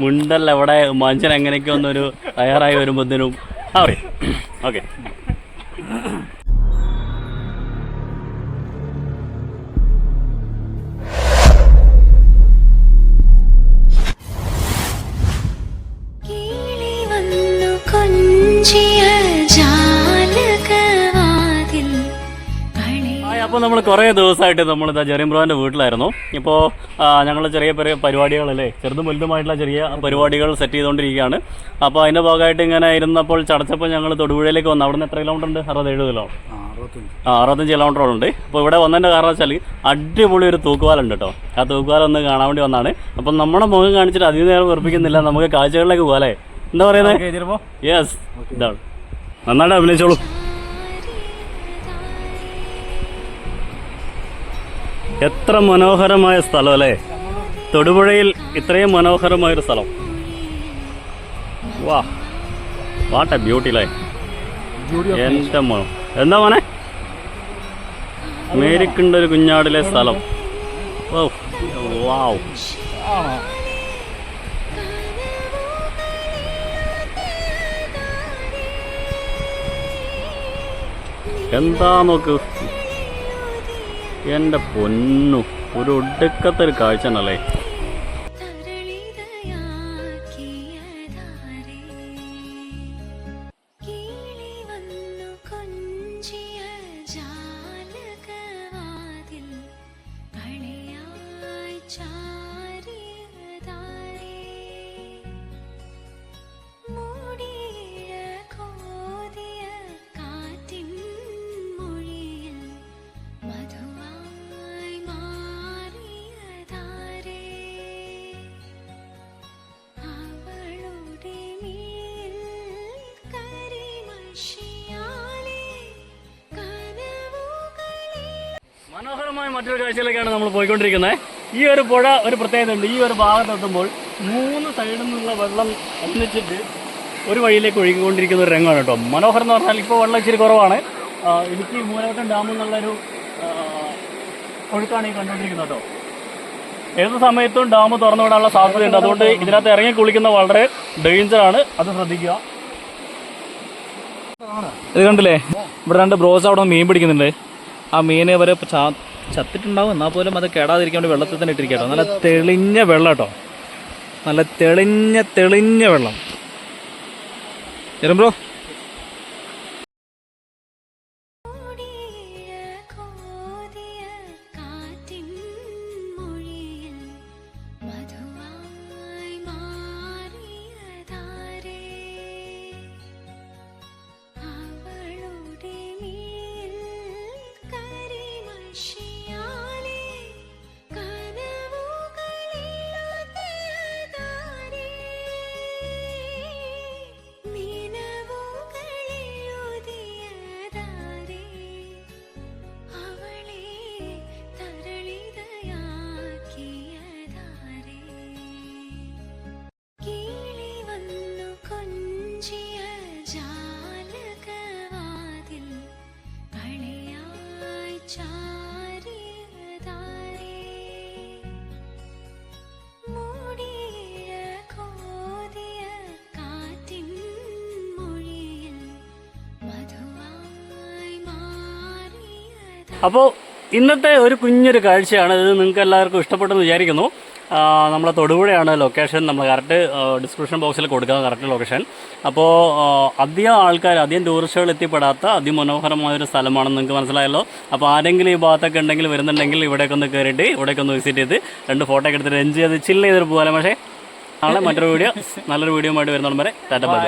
മുണ്ടല്ല ഇവിടെ മനുഷ്യൻ എങ്ങനെയൊക്കെ ഒന്നൊരു തയ്യാറായി വരുമ്പോഴത്തേനും ഓക്കെ. അപ്പോൾ നമ്മൾ കുറേ ദിവസമായിട്ട് നമ്മൾ ഇതാ ജെറിം ബ്രോന്റെ വീട്ടിലായിരുന്നു ഇപ്പോൾ ഞങ്ങൾ ചെറിയ ചെറിയ പരിപാടികളല്ലേ ചെറുതും വലുതുമായിട്ടുള്ള ചെറിയ പരിപാടികൾ സെറ്റ് ചെയ്തുകൊണ്ടിരിക്കുകയാണ്. അപ്പോൾ അതിന്റെ ഭാഗമായിട്ട് ഇങ്ങനെ ഇരുന്നപ്പോൾ ചടച്ചപ്പോൾ ഞങ്ങൾ തൊടുപുഴയിലേക്ക് വന്നു. അവിടുന്ന് എത്ര കിലോമീറ്റർ ഉണ്ട്? അറുപത്തേഴ് കിലോമീറ്റർ ആ അറുപത്തഞ്ച്. കിലോമീറ്ററോളുണ്ട് അപ്പോൾ ഇവിടെ വന്നതിന്റെ കാരണം വെച്ചാൽ അടിപൊളി ഒരു തൂക്കുവാലുണ്ട് കേട്ടോ. ആ തൂക്കുവാലം ഒന്ന് കാണാൻ വേണ്ടി വന്നാണ്. അപ്പം നമ്മുടെ മുഖം കാണിച്ചിട്ട് അധികം നേരം ഉറപ്പിക്കുന്നില്ല നമുക്ക് കാഴ്ചകളിലേക്ക് പോകാം അല്ലേ? എന്താ പറയുന്നത് യെസ് ഇതാണ്. നന്നായിട്ട് അഭിനയിച്ചോളൂ. എത്ര മനോഹരമായ സ്ഥലം അല്ലേ? തൊടുപുഴയിൽ ഇത്രയും മനോഹരമായൊരു സ്ഥലം. വാ വാട്ട് എ ബ്യൂട്ടി ലൈ എന്റെ മോ എന്താ മോനെ? മേരിക്കുണ്ട് ഒരു കുഞ്ഞാടിലെ സ്ഥലം. ഓ വാ. എന്താ നോക്ക്? എന്റെ പൊന്നു ഒരു ഒടുക്കത്തൊരു കാഴ്ച ഉണ്ടല്ലേ മനോഹരമായ മറ്റൊരു കാഴ്ചയിലേക്കാണ് നമ്മൾ പോയിക്കൊണ്ടിരിക്കുന്നത്. ഈ ഒരു പുഴ ഒരു പ്രത്യേകത ഉണ്ട് ഈ ഒരു ഭാഗത്തെത്തുമ്പോൾ മൂന്ന് സൈഡിൽ നിന്നുള്ള വെള്ളം ഒന്നിച്ചിട്ട് ഒരു വഴിയിലേക്ക് ഒഴുകിക്കൊണ്ടിരിക്കുന്ന ഒരു രംഗമാണ് കേട്ടോ. മനോഹരം എന്ന് പറഞ്ഞാൽ ഇപ്പോൾ വെള്ളം ഇച്ചിരി കുറവാണ്. ഇടുക്കി മൂലവട്ടം ഡാമിൽ നിന്നുള്ളൊരു ഒഴുക്കാണ് ഈ കണ്ടുകൊണ്ടിരിക്കുന്നത് കേട്ടോ. ഏത് സമയത്തും ഡാം തുറന്നു വിടാനുള്ള സാധ്യതയുണ്ട്. അതുകൊണ്ട് ഇതിനകത്ത് ഇറങ്ങി കുളിക്കുന്ന വളരെ ഡേഞ്ചറാണ് അത് ശ്രദ്ധിക്കുക. ഇത് കണ്ടില്ലേ? ഇവിടെ രണ്ട് ബ്രോസ് അവിടെ മീൻ പിടിക്കുന്നുണ്ട്. ആ മീനെ വരെ ചത്തിട്ടുണ്ടാവും. എന്നാൽ പോലും അത് കേടാതിരിക്കാൻ വേണ്ടി വെള്ളത്തിൽ തന്നെ ഇട്ടിരിക്കട്ടോ നല്ല തെളിഞ്ഞ വെള്ളം കേട്ടോ. നല്ല തെളിഞ്ഞ തെളിഞ്ഞ വെള്ളം. ബ്രോ? she അപ്പോൾ ഇന്നത്തെ ഒരു കുഞ്ഞൊരു കാഴ്ചയാണ്. ഇത് നിങ്ങൾക്ക് എല്ലാവർക്കും ഇഷ്ടപ്പെട്ടെന്ന് വിചാരിക്കുന്നു. നമ്മളെ തൊടുപുഴയാണ് ലൊക്കേഷൻ നമ്മൾ കറക്റ്റ് ഡിസ്ക്രിപ്ഷൻ ബോക്സിൽ കൊടുക്കുക. കറക്റ്റ് ലൊക്കേഷൻ അപ്പോൾ അധികം ആൾക്കാർ അധികം ടൂറിസ്റ്റുകൾ എത്തിപ്പെടാത്ത അതിമനോഹരമായ ഒരു സ്ഥലമാണെന്ന് നിങ്ങൾക്ക് മനസ്സിലായല്ലോ. അപ്പോൾ ആരെങ്കിലും ഈ ഭാഗത്തൊക്കെ ഉണ്ടെങ്കിൽ വരുന്നുണ്ടെങ്കിൽ ഇവിടേക്ക് ഒന്ന് കയറിയിട്ട് ഇവിടേക്ക് ഒന്ന് വിസിറ്റ് ചെയ്ത് രണ്ട് ഫോട്ടോ എടുത്തിട്ട് എൻജോയ് ചെയ്ത് ചില്ല് ചെയ്തിട്ട് പോകാം പക്ഷേ നാളെ മറ്റൊരു വീഡിയോ നല്ലൊരു വീഡിയോ ആയിട്ട് വരുന്നവരെ വരെ. ടാറ്റ ബൈ